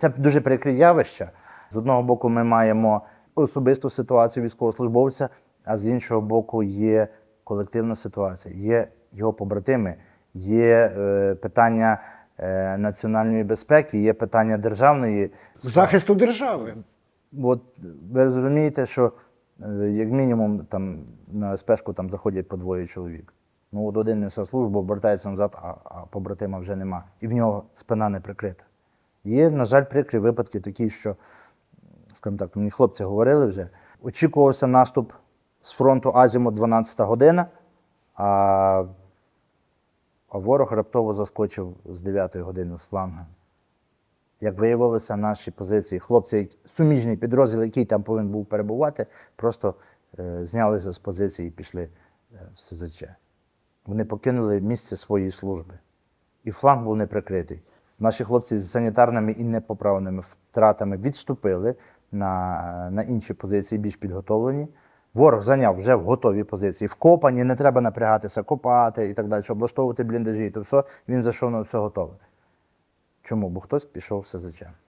Це дуже прикре явище. З одного боку, ми маємо особисту ситуацію військовослужбовця, а з іншого боку, є колективна ситуація, є його побратими, є е, питання е, національної безпеки, є питання державної. Захисту держави. От ви розумієте, що е, як мінімум там на спешку там заходять по двоє чоловік. Ну от один несе службу, обертається назад, а, а побратима вже нема. І в нього спина не прикрита. Є, на жаль, прикрі випадки такі, що, скажімо так, мені хлопці говорили вже, очікувався наступ з фронту Азіму 12 година, а, а ворог раптово заскочив з 9 години з фланга. Як виявилося, наші позиції, хлопці, суміжний підрозділ, який там повинен був перебувати, просто е, знялися з позиції і пішли е, в СЗЧ. Вони покинули місце своєї служби. І фланг був не прикритий. Наші хлопці з санітарними і непоправними втратами відступили на, на інші позиції, більш підготовлені. Ворог зайняв вже в готові позиції, вкопані, не треба напрягатися, копати і так далі, облаштовувати бліндажі. То все, він зайшов на все готове. Чому? Бо хтось пішов в СЗЧ.